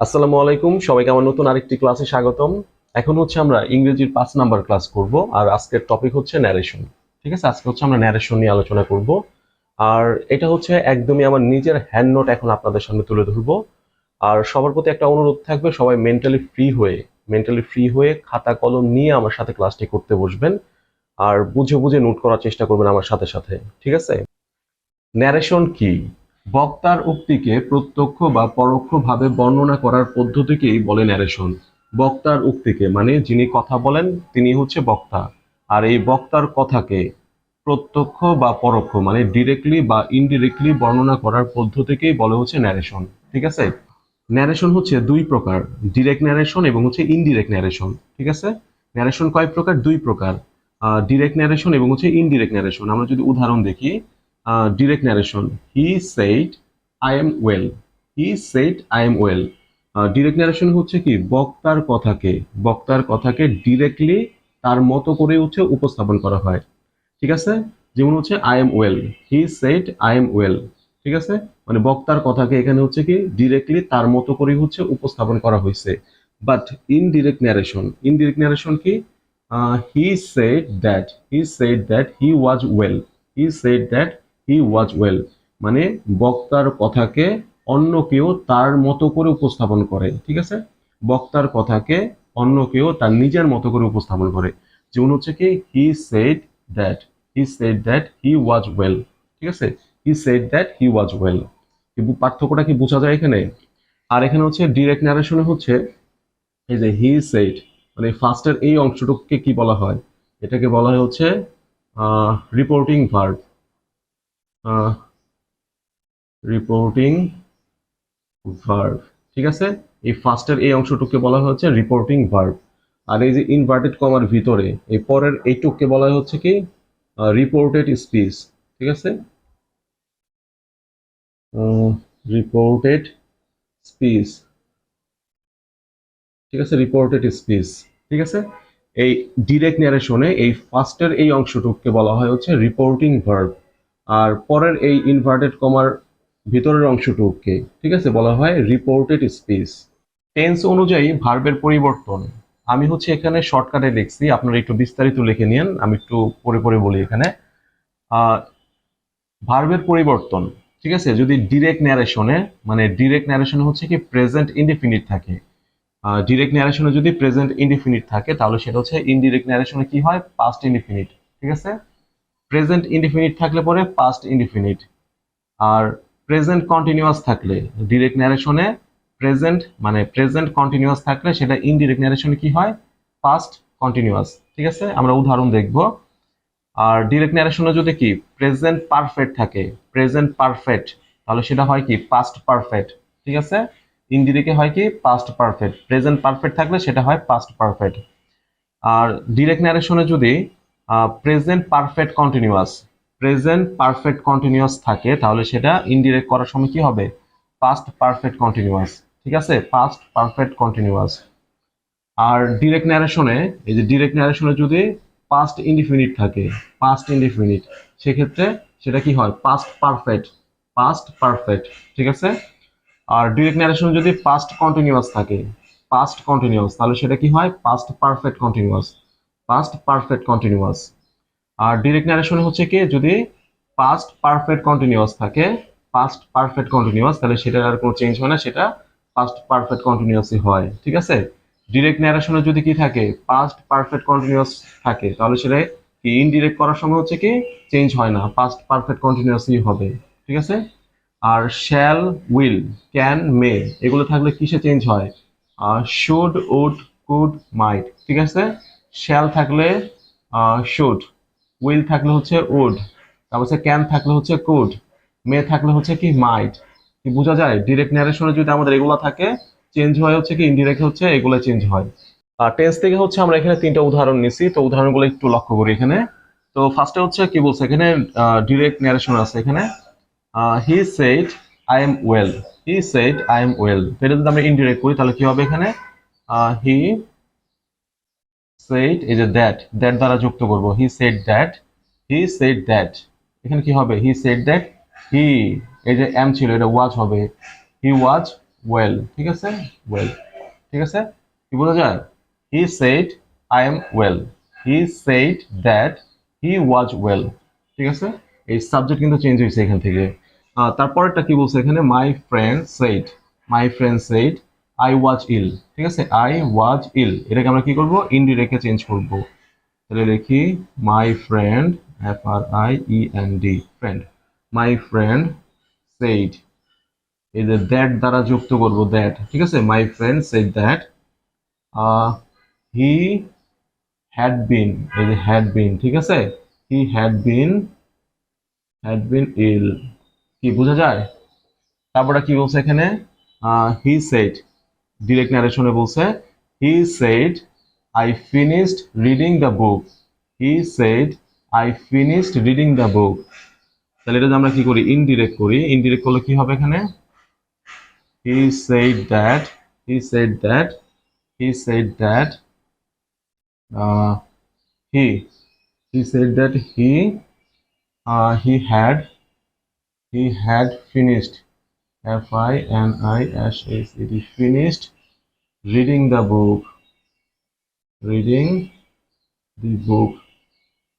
আসসালামু আলাইকুম। সবাইকে আমার নতুন আরেকটি ক্লাসে স্বাগতম। এখন হচ্ছে আমরা ইংরেজির পাঁচ নাম্বার ক্লাস করব আর আজকের টপিক হচ্ছে ন্যারেশন ঠিক আছে? আজকে হচ্ছে আমরা ন্যারেশন নিয়ে আলোচনা করব। আর এটা হচ্ছে একদমই আমার নিজের হ্যান্ড নোট এখন আপনাদের সামনে তুলে ধরবো। আর সবার প্রতি একটা অনুরোধ থাকবে, সবাই মেন্টালি ফ্রি হয়ে মেন্টালি ফ্রি হয়ে খাতা কলম নিয়ে আমার সাথে ক্লাসটি করতে বসবেন। আর বুঝে বুঝে নোট করার চেষ্টা করবেন আমার সাথে সাথে। ঠিক আছে? ন্যারেশন কি? বক্তার উক্তিকে প্রত্যক্ষ বা পরোক্ষভাবে বর্ণনা করার পদ্ধতিকেই বলে ন্যারেশন বক্তার উক্তিকে মানে যিনি কথা বলেন, তিনি হচ্ছে বক্তা। আর এই বক্তার কথাকে প্রত্যক্ষ বা পরোক্ষ মানে ডিরেক্টলি বা ইনডিরেক্টলি বর্ণনা করার পদ্ধতিকেই বলে হচ্ছে ন্যারেশন ঠিক আছে? ন্যারেশন হচ্ছে দুই প্রকার ডিরেক্ট ন্যারেশন এবং হচ্ছে ইনডিরেক্ট ন্যারেশন ঠিক আছে? ন্যারেশন কয় প্রকার? দুই প্রকার। ডিরেক্ট ন্যারেশন এবং হচ্ছে ইনডিরেক্ট ন্যারেশন আমরা যদি উদাহরণ দেখি direct narration he said I am well he said I am well direct narration হচ্ছে কি? বক্তার কথাকে বক্তার কথাকে ডিরেক্টলি তার মতো করে হচ্ছে উপস্থাপন করা হয়। ঠিক আছে? যেমন হচ্ছে I am well he said I am well ঠিক আছে? মানে বক্তার কথাকে এখানে হচ্ছে কি? ডিরেক্টলি তার মতো করে হচ্ছে উপস্থাপন করা হয়েছে। But indirect narration indirect narration কি? He said that he said that he was well he said that he was well মানে বক্তার কথাকে অন্য কেউ তার মতো করে উপস্থাপন করে, ঠিক আছে? বক্তার কথাকে অন্য কেউ তার নিজের মতো করে উপস্থাপন করে। যেমন হচ্ছে কি? He said that he said that he was well ঠিক আছে? He said that he was well পার্থক্যটা কি বোঝা যায় এখানে? আর এখানে হচ্ছে ডিরেক্ট ন্যারেশনে হচ্ছে এই যে হি সেড মানে ফার্স্টের এই অংশটুকুকে কি বলা হয়? এটাকে বলা হয় হচ্ছে রিপোর্টিং ভার্ব রিপোর্টিং ভার্ভ ঠিক আছে? এই ফার্স্টের এই অংশটুককে বলা হচ্ছে রিপোর্টিং ভার্ভ আর এই যে ইনভার্টেড কমার ভিতরে, এই পরের এইটুককে বলা হচ্ছে কি? রিপোর্টেড স্পিচ ঠিক আছে? রিপোর্টেড স্পিচ ঠিক আছে? রিপোর্টেড স্পিচ ঠিক আছে? এই ডিরেক্ট ন্যারেশনে এই ফার্স্টের এই অংশটুককে বলা হয় হচ্ছে রিপোর্টিং ভার্ব আর পরের এই ইনভার্টেড কমার ভিতরের অংশটুকুকে, ঠিক আছে, বলা হয় রিপোর্টেড স্পিচ টেন্স অনুযায়ী ভার্বের পরিবর্তন। আমি হচ্ছে এখানে শর্টকাটে লিখছি, আপনারা একটু বিস্তারিত লিখে নিন আমি একটু পরে পরে বলি এখানে। ভার্বের পরিবর্তন, ঠিক আছে, যদি ডিরেক্ট ন্যারেশনে মানে ডিরেক্ট ন্যারেশনে হচ্ছে কি প্রেজেন্ট ইনডিফিনিট থাকে। ডিরেক্ট ন্যারেশনে যদি প্রেজেন্ট ইনডিফিনিট থাকে, তাহলে সেটা হচ্ছে ইনডিরেক্ট ন্যারেশনে কি হয়? পাস্ট ইনডিফিনিট ঠিক আছে? প্রেজেন্ট ইনডিফিনিট থাকলে পরে পাস্ট ইনডিফিনিট আর প্রেজেন্ট কন্টিনিউয়াস থাকলে ডিরেক্ট ন্যারেশনে প্রেজেন্ট মানে প্রেজেন্ট কন্টিনিউয়াস থাকলে সেটা ইনডিরেক্ট ন্যারেশনে কি হয়? পাস্ট কন্টিনিউয়াস ঠিক আছে? আমরা উদাহরণ দেখব। আর ডিরেক্ট ন্যারেশনে যদি কি প্রেজেন্ট পারফেক্ট থাকে প্রেজেন্ট পারফেক্ট তাহলে সেটা হয় কি? পাস্ট পারফেক্ট ঠিক আছে? ইনডিরেক্টে হয় কি? পাস্ট পারফেক্ট প্রেজেন্ট পারফেক্ট থাকলে সেটা হয় পাস্ট পারফেক্ট আর ডিরেক্ট ন্যারেশনে যদি present perfect continuous present perfect continuous থাকে, তাহলে সেটা ইনডিরেক্ট করার সময় কি হবে? পাস্ট পারফেক্ট কন্টিনিউয়াস ঠিক আছে? পাস্ট পারফেক্ট কন্টিনিউয়াস আর ডিরেক্ট ন্যারেশনে এই যে ডিরেক্ট ন্যারেশনে যদি পাস্ট ইনডিফিনিট থাকে পাস্ট ইনডিফিনিট সেক্ষেত্রে সেটা কি হয়? পাস্ট পারফেক্ট পাস্ট পারফেক্ট ঠিক আছে? আর ডিরেক্ট ন্যারেশনে যদি পাস্ট কন্টিনিউয়াস থাকে পাস্ট কন্টিনিউয়াস তাহলে সেটা কি হয়? Past perfect continuous past perfect continuous আর ডিরেক্ট ন্যারেশনে হচ্ছে কি, যদি পাস্ট পারফেক্ট কন্টিনিউয়াস থাকে পাস্ট পারফেক্ট কন্টিনিউয়াস তাহলে সেটার আর কোনো চেঞ্জ হয় না, সেটা পাস্ট পারফেক্ট কন্টিনিউয়াসই হয়, ঠিক আছে? ডিরেক্ট ন্যারেশনে যদি কি থাকে পাস্ট পারফেক্ট কন্টিনিউয়াস থাকে, তাহলে সেটা কি ইনডিরেক্ট করার সময় হচ্ছে কি চেঞ্জ হয় না পাস্ট পারফেক্ট কন্টিনিউয়াসই হবে, ঠিক আছে? আর শ্যাল উইল ক্যান মে এগুলো থাকলে কিসে চেঞ্জ হয়? শুড উড কুড মাইট ঠিক আছে? শ্যাল থাকলে শুড উইল থাকলে হচ্ছে উড তারপর হচ্ছে ক্যান থাকলে হচ্ছে কুড মে থাকলে হচ্ছে কি মাইট কি বোঝা যায়? ডিরেক্ট ন্যারেশনে যদি আমাদের এগুলো থাকে চেঞ্জ হয় হচ্ছে কি ইনডিরেক্ট হচ্ছে, এগুলো চেঞ্জ হয়। আর টেন্স থেকে হচ্ছে আমরা এখানে তিনটা উদাহরণ নিছি, তো উদাহরণগুলো একটু লক্ষ্য করি এখানে। তো ফার্স্টে হচ্ছে কি বলছে, এখানে ডিরেক্ট ন্যারেশন আছে এখানে। He said I am well he said I am well এটা যদি আমরা ইনডিরেক্ট করি, তাহলে কি হবে এখানে? হি সেড এই যে দ্যাট দ্যাট দ্বারা যুক্ত করব। He said that he said that এখানে কি হবে? হি সেড দ্যাট হি এই যে এম ছিল এটা ওয়াজ হবে। হি ওয়াজ ওয়েল ঠিক আছে? ওয়েল ঠিক আছে? কি বোঝা যায়? He said I am well he said that he was well ঠিক আছে? এই সাবজেক্ট কিন্তু চেঞ্জ হয়েছে এখান থেকে। আহ, তারপরেরটা কি বলছে এখানে? My friend said my friend said I was ill ঠিক আছে? আই ওয়াজ ইল এটাকে আমরা কি করব? ইনডিরেক্টে চেঞ্জ করব। তাহলে লিখি my friend F R I E N D friend my friend said এই যে দ্যাট দ্বারা যুক্ত করব দ্যাট ঠিক আছে? My friend said that he had been এই যে হ্যাড বিন ঠিক আছে? হি হ্যাড বিন হ্যাড বিন ইল কি, বোঝা যায়? তারপরে কি বলছে এখানে? হি সেড ডিরেক্ট ন্যারেশনে বলছে he said I finished reading the book he said I finished reading the book তাহলে এটা আমরা কি করি? ইনডিরেক্ট করি। ইনডিরেক্ট করলে কি হবে এখানে? He said that he said that he said that he he said that he he had he had finished F I N I S H E D finished reading the book. Reading the book.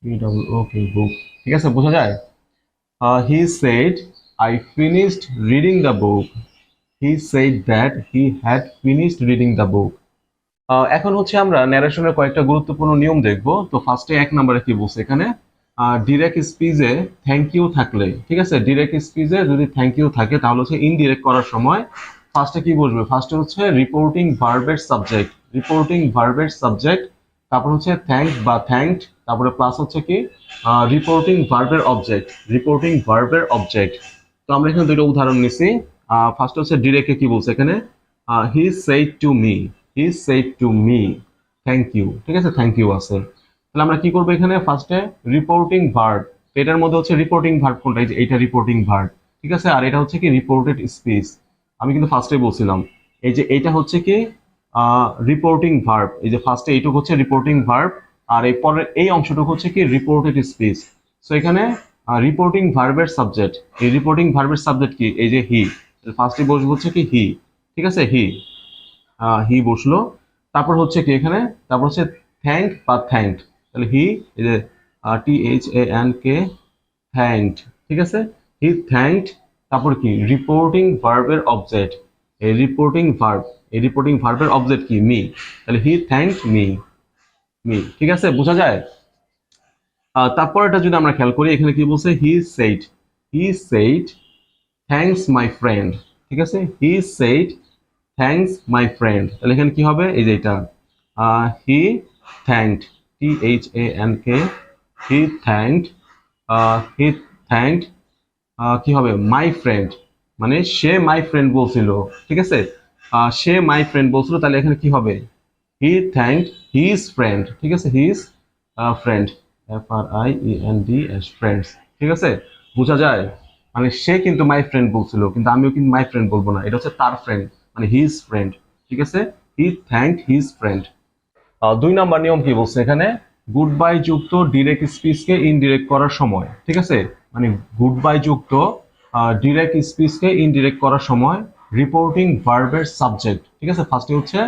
B double okay book. ঠিক আছে বোঝা যায় Uh, said I finished reading the book. He said that he had finished reading the book. আহ, এখন হচ্ছে আমরা ন্যারেশনের কয়েকটা গুরুত্বপূর্ণ নিয়ম দেখব তো ফার্স্টে এক নম্বরে কি বলছে এখানে ডিরেক্ট স্পিচে থ্যাংক ইউ থাকলে, ঠিক আছে? ডিরেক্ট স্পিচে যদি থ্যাংক ইউ থাকে, তাহলে হচ্ছে ইনডিরেক্ট করার সময় ফার্স্টে কি বসবে? ফার্স্টে হচ্ছে রিপোর্টিং ভার্বের সাবজেক্ট রিপোর্টিং ভার্বের সাবজেক্ট তারপর হচ্ছে থ্যাংক বা থ্যাঙ্কড তারপরে প্লাস হচ্ছে কি? রিপোর্টিং ভার্বের অবজেক্ট রিপোর্টিং ভার্বের অবজেক্ট তো আমরা এখানে দুটো উদাহরণ নিছি। ফার্স্ট হচ্ছে ডিরেক্টে কি বলছে এখানে? He said to me he said to me thank you ঠিক আছে? থ্যাংক ইউ আছে। তাহলে আমরা কি করব এখানে? ফার্স্টে রিপোর্টিং ভার্ব এটার মধ্যে হচ্ছে রিপোর্টিং ভার্ব কোনটা? এই যে এইটা রিপোর্টিং ভার্ব ঠিক আছে? আর এটা হচ্ছে কি রিপোর্টেড স্পিচ আমি কিন্তু ফার্স্টে বলছিলাম। এই যে এইটা হচ্ছে কি রিপোর্টিং ভার্ব এই যে ফার্স্টে এইটুকু হচ্ছে রিপোর্টিং ভার্ব আর এই পরের এই অংশটুকু হচ্ছে কি রিপোর্টেড স্পিচ সো এখানে রিপোর্টিং ভার্বের সাবজেক্ট এই রিপোর্টিং ভার্বের সাবজেক্ট কি? এই যে হি ফার্স্টে বসবো হচ্ছে কি হি ঠিক আছে? হি হি বসল। তারপর হচ্ছে কি এখানে? তারপর হচ্ছে থ্যাংক বা থ্যাংকড তাহলে he T H A N K thanked ঠিক আছে? হি থ্যাংকড তারপর কি? রিপোর্টিং ভার্বের অবজেক্ট এই রিপোর্টিং ভার্ব এই রিপোর্টিং ভার্বের অবজেক্ট কি? মি তাহলে হি থ্যাংকড মি মি ঠিক আছে? বোঝা যায়? আহ, তারপরেটা যদি আমরা খেয়াল করি এখানে কি বলছে? He said he said thanks my friend ঠিক আছে? He said thanks my friend তাহলে এখানে কি হবে? এই যে এটা। He thanked T H A N K he thanked he thanked কি হবে? মাই ফ্রেন্ড মানে সে মাই ফ্রেন্ড বলছিল, ঠিক আছে? সে মাই ফ্রেন্ড বলছিল, তাহলে এখানে কি হবে? হি থ্যাঙ্কড হিজ ফ্রেন্ড ঠিক আছে? His friend F R I E N D S friends ঠিক আছে? বোঝা যায়? মানে সে কিন্তু মাই ফ্রেন্ড বলছিল, কিন্তু আমিও কিন্তু মাই ফ্রেন্ড বলব না। এটা হচ্ছে তার ফ্রেন্ড মানে হিজ ফ্রেন্ড ঠিক আছে? হি থ্যাঙ্ক হিজ ফ্রেন্ড দুই নাম্বার নিয়ম কি বলছে এখানে? গুড বাই যুক্ত ডিরেক্ট স্পিচকে ইনডিরেক্ট করার সময়, ঠিক আছে? মানে গুড বাই যুক্ত ডিরেক্ট স্পিচকে ইনডিরেক্ট করার সময় রিপোর্টিং ভার্বের সাবজেক্ট ঠিক আছে? ফার্স্টে হচ্ছে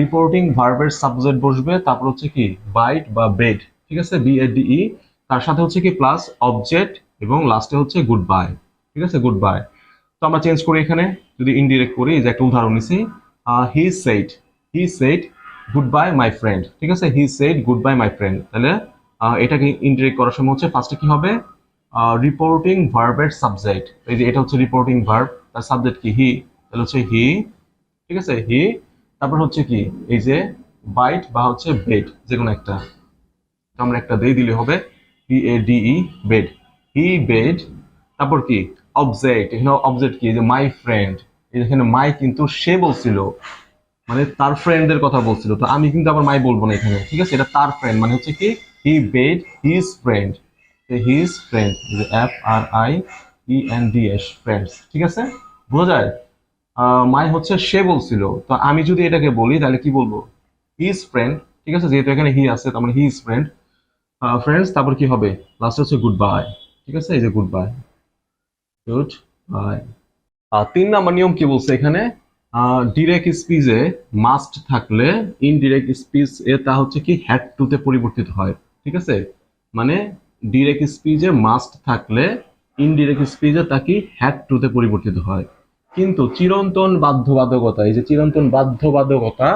রিপোর্টিং ভার্বের সাবজেক্ট বসবে, তারপর হচ্ছে কি? বাইট বা বেড ঠিক আছে? বি এ ডিই তার সাথে হচ্ছে কি? প্লাস অবজেক্ট এবং লাস্টে হচ্ছে গুড বাই ঠিক আছে? গুড বাই তো আমরা চেঞ্জ করি এখানে, যদি ইনডিরেক্ট করি যে একটা উদাহরণ নিছি। He said he said goodbye my friend ঠিক আছে? He said goodbye my friend তাহলে এটাকে ইনডিরেক্ট করার সময় হচ্ছে ফার্স্টে কি হবে? রিপোর্টিং ভার্বের সাবজেক্ট এই যে এটা হচ্ছে রিপোর্টিং ভার্ব তার সাবজেক্ট কি? হি তাহলে হচ্ছে হি ঠিক আছে? হি তারপর হচ্ছে কি? এই যে বাইট বা হচ্ছে বেড যে কোনো একটা আমরা একটা দিয়ে দিলে হবে। B A D E bade he bade তারপর কি? অবজেক্ট এখানে অবজেক্ট কি? যে মাই ফ্রেন্ড এখানে মাই কিন্তু সে বলছিল। মানে তার ফ্রেন্ডদের কথা বলছিল। তো আমি কিন্তু আবার মাই বলব না এখানে, ঠিক আছে? এটা তার ফ্রেন্ড মানে হচ্ছে কি he bade his friend his friend F R I E N D S friends ঠিক আছে? বোঝা যায়? মাই হচ্ছে সে বলছিল। তো আমি যদি এটাকে বলি, তাহলে কি বলব? হিজ ফ্রেন্ড ঠিক আছে? যেহেতু এখানে হি আছে, তার মানে হিজ ফ্রেন্ড ফ্রেন্ডস তারপর কি হবে? লাস্ট হচ্ছে গুড বাই ঠিক আছে? এই যে গুড বাই গুড বাই তিন নাম্বার নিয়ম কি বলছে এখানে? ডিরেক্ট স্পিচে মাস্ট থাকলে ইনডিরেক্ট স্পিচ এ তা হচ্ছে কি হ্যাড টুতে পরিবর্তিত হয়, ঠিক আছে? মানে ডিরেক্ট স্পিচে মাস্ট থাকলে ইনডিরেক্ট স্পিচে তা কি হ্যাড টুতে পরিবর্তিত হয়। কিন্তু চিরন্তন বাধ্যবাধকতা, এই যে চিরন্তন বাধ্যবাধকতা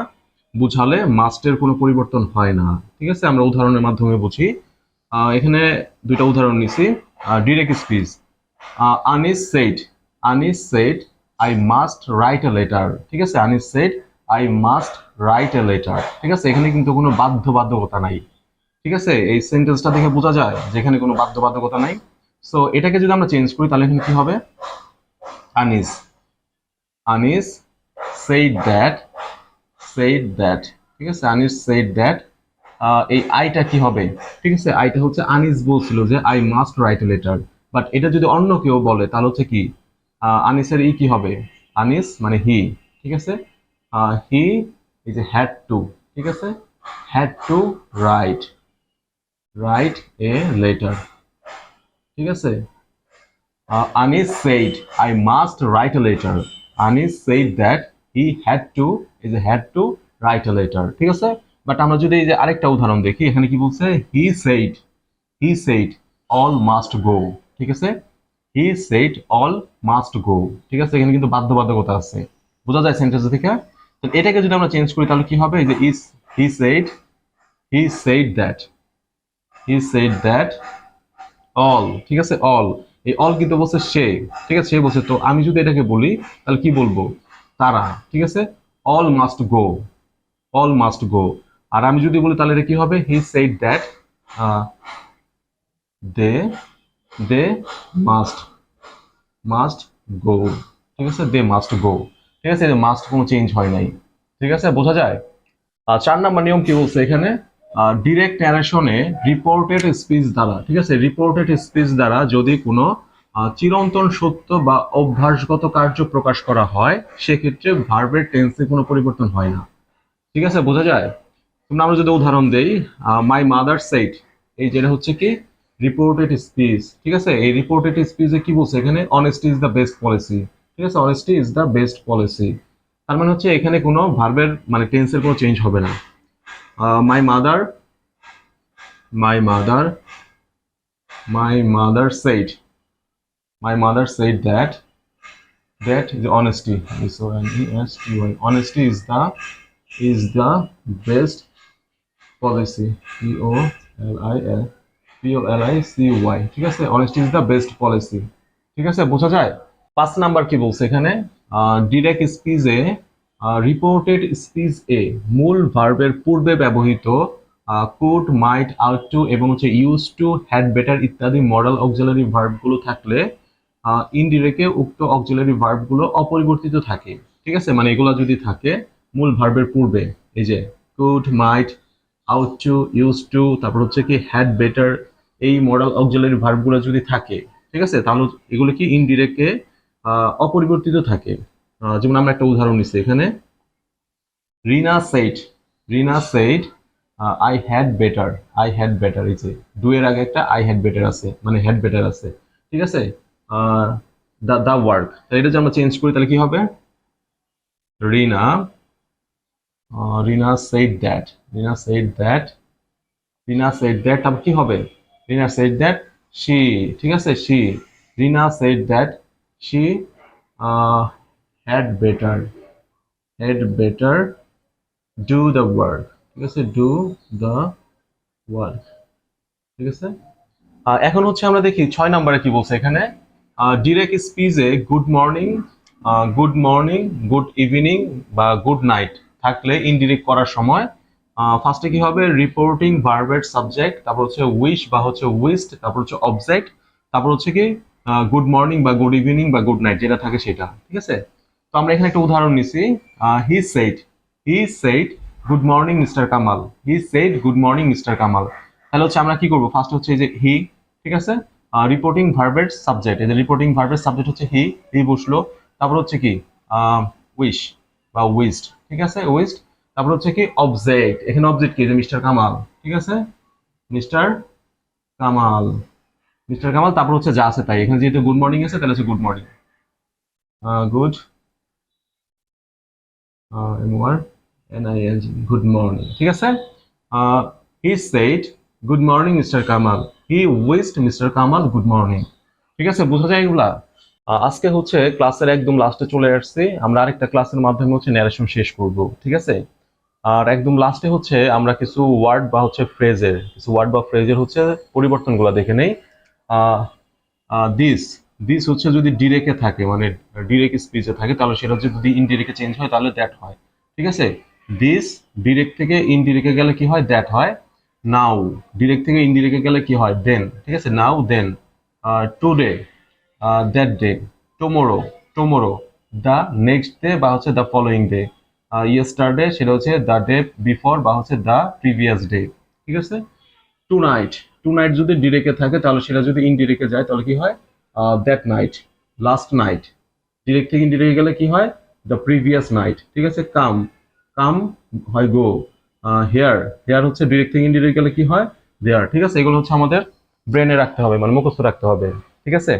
বুঝালে মাস্টের কোনো পরিবর্তন হয় না, ঠিক আছে? আমরা উদাহরণের মাধ্যমে বুঝি। এখানে দুইটা উদাহরণ নিছি। Direct speech Anis said Anis said I must write a letter ঠিক আছে? Anis said I must write a letter ঠিক আছে? এখানে কিন্তু কোনো বাধ্যবাধকতা নাই। ঠিক আছে? এই সেন্টেন্সটা দেখে বোঝা যায় যে এখানে কোনো বাধ্যবাধকতা নাই। সো এটাকে যদি আমরা চেঞ্জ করি, তাহলে এখানে কি হবে? Anis Anis said that said that ঠিক আছে? আনিস সেইড দ্যাট এই আইটা কি হবে? ঠিক আছে? আইটা হচ্ছে আনিস বলছিল যে I must write a letter but এটা যদি অন্য কেউ বলে, তাহলে হচ্ছে কি? আনিসের ই কি হবে? আনিস মানে হি ঠিক আছে? He is a had to ঠিক আছে? Had to write write a letter ঠিক আছে? Uh, Anis I must write a letter. Anis said that he had to, is a had to write a letter. ঠিক আছে? But আমরা যদি এই যে আরেকটা উদাহরণ দেখি এখানে কি বলছে? He said, he said, all must go ঠিক আছে? He said, all must go ঠিক আছে? এখানে কিন্তু বাধ্যবাধকতা আছে। বোঝা যায় সেন্টেন্স থেকে? তো এটাকে যদি আমরা চেঞ্জ করি তাহলে কি হবে? যে ইস he said, he said that he said that all ঠিক আছে? অল এই অল কিন্তু বলছে সে ঠিক আছে? সে বলছে তো আমি যদি এটাকে বলি তাহলে কি বলব? তারা ঠিক আছে? All must go all must go আর আমি যদি বলি তাহলে এটা কি হবে? He said that they they must must go ঠিক আছে? দে মাস্ট গো ঠিক আছে? মাস্ট কোনো চেঞ্জ হয় নাই। ঠিক আছে? বোঝা যায়? আর চার নাম্বার নিয়ম কি বলছে এখানে? ডিরেক্ট ন্যারেশনে রিপোর্টেড স্পিচ দ্বারা, ঠিক আছে? রিপোর্টেড স্পিচ দ্বারা যদি কোনো চিরন্তন সত্য বা অভ্যাসগত কার্য প্রকাশ করা হয়, সেক্ষেত্রে ভার্বের টেন্সে কোনো পরিবর্তন হয় না। ঠিক আছে? বোঝা যায়? তোমরা আমরা যদি উদাহরণ দেই মাই মাদার সেট এই যেটা হচ্ছে কি? রিপোর্টেড স্পিচ ঠিক আছে? এই রিপোর্টেড স্পিচে কি বলছে? এখানে honesty is the best policy ঠিক আছে? Honesty is the best policy তার মানে হচ্ছে এখানে কোনো ভার্বের মানে টেন্সের কোনো চেঞ্জ হবে না। My mother my mother my mother said my mother said that that is honesty honesty is the is the best policy, p o l i l. c ঠিক আছে? honesty is the best policy. ঠিক আছে? বোঝা যায়? পাঁচ number কি বলছে এখানে? ডিরেক্ট স্পিচে রিপোর্টেড স্পিচ এ মূল ভার্বের পূর্বে ব্যবহৃত কুড মাইট আউট টু এবং হচ্ছে ইউজ টু হ্যাড বেটার ইত্যাদি মডেল অক্সিলারি ভার্বগুলো থাকলে ইনডিরেক্টে উক্ত অক্সিলারি ভার্বগুলো অপরিবর্তিত থাকে। ঠিক আছে? মানে এগুলো যদি থাকে, মূল ভার্বের পূর্বে, এই যে could might ought to use to তারপর হচ্ছে কি হ্যাড বেটার এই মডেল অক্সিলারি ভার্বগুলো যদি থাকে, ঠিক আছে? তাহলে এগুলো কি ইনডিরেক্টে অপরিবর্তিত থাকে। যেমন আমরা একটা উদাহরণ নিচ্ছি এখানে। Rina said Rina said I had better I had better এই যে দুয়ের আগে একটা আই হ্যাড বেটার আছে মানে হ্যাড বেটার আছে। ঠিক আছে? দ্য দ্য ওয়ার্ক তাহলে এটা যদি আমরা চেঞ্জ করি, তাহলে কি হবে? Rina Rina said that Rina said that Rina said that তারপর কি হবে? রিনা সেড দ্যাট শি ঠিক আছে? She Rina said that she had better had better do the work ঠিক আছে? ডু দ্য ওয়ার্ক ঠিক আছে? এখন হচ্ছে আমরা দেখি ছয় নম্বরে কি বলছে এখানে। Direct স্পিচে good morning good morning good evening বা গুড নাইট থাকলে ইনডিরেক্ট করার সময় ফার্স্টে কি হবে? রিপোর্টিং ভার্বের সাবজেক্ট তারপর হচ্ছে উইশ বা হচ্ছে উইস্ট তারপর হচ্ছে অবজেক্ট তারপর হচ্ছে কি? গুড মর্নিং বা গুড ইভিনিং বা গুড নাইট যেটা থাকে সেটা, ঠিক আছে? তো আমরা এখানে একটা উদাহরণ নিছি। He said he said good morning mister Kamal he said good morning mister Kamal তাহলে হচ্ছে আমরা কি করব? ফার্স্ট হচ্ছে যে হি ঠিক আছে? রিপোর্টিং ভার্বের সাবজেক্ট এই রিপোর্টিং ভার্বের সাবজেক্ট হচ্ছে হি হি বসল। তারপর হচ্ছে কি? উইশ বা উইস্ট ঠিক আছে? উইস্ট তারপর হচ্ছে কি অবজেক্ট এখানে অবজেক্ট কি? যে মিস্টার কামাল, ঠিক আছে? মিস্টার কামাল মিস্টার কামাল, তারপর হচ্ছে যা আছে তাই। এখানে যেহেতু গুড মর্নিং আছে, তাহলে হচ্ছে good morning good good morning ঠিক আছে? He said good morning mister Kamal. He wished mister Kamal good morning ঠিক আছে, বোঝা যায় এগুলা? আজকে হচ্ছে ক্লাসের একদম লাস্টে চলে আসছি। আমরা আরেকটা ক্লাসের মাধ্যমে হচ্ছে ন্যারেশন শেষ করব, ঠিক আছে? আর একদম লাস্টে হচ্ছে আমরা কিছু ওয়ার্ড বা হচ্ছে ফ্রেজের কিছু ওয়ার্ড বা ফ্রেজের হচ্ছে পরিবর্তনগুলো দেখে নেই। দিস দিস হচ্ছে যদি ডিরেক্টে থাকে মানে ডিরেক্ট স্পিচে থাকে, তাহলে সেটা হচ্ছে যদি ইনডিরেক্টে চেঞ্জ হয়, তাহলে দ্যাট হয়। ঠিক আছে? দিস ডিরেক্ট থেকে ইনডিরেক্টে গেলে কি হয়? দ্যাট হয়। নাও ডিরেক্ট থেকে ইনডিরেক্টে গেলে কি হয়? দেন ঠিক আছে? Now then today that day tomorrow tomorrow the next day বা হচ্ছে দ্য ফলোয়িং ডে ইয়েস্টারডে সেটা হচ্ছে দ্য ডে বিফোর বা হচ্ছে দ্য প্রিভিয়াস ডে ঠিক আছে? টু নাইট টু নাইট যদি ডিরেকে থাকে, তাহলে সেটা যদি ইনডিরেক্টে যায়, তাহলে কি হয়? That night last night direct থেকে ইনডিরেক্টে গেলে কি হয়? দ্য প্রিভিয়াস নাইট ঠিক আছে? কাম কাম হয় গো হেয়ার হেয়ার হচ্ছে ডিরেক্ট থেকে ইনডিরেক্ট গেলে কি হয়? দেয়ার ঠিক আছে? এগুলো হচ্ছে আমাদের ব্রেনে রাখতে হবে মানে মুখস্থ রাখতে হবে। ঠিক আছে?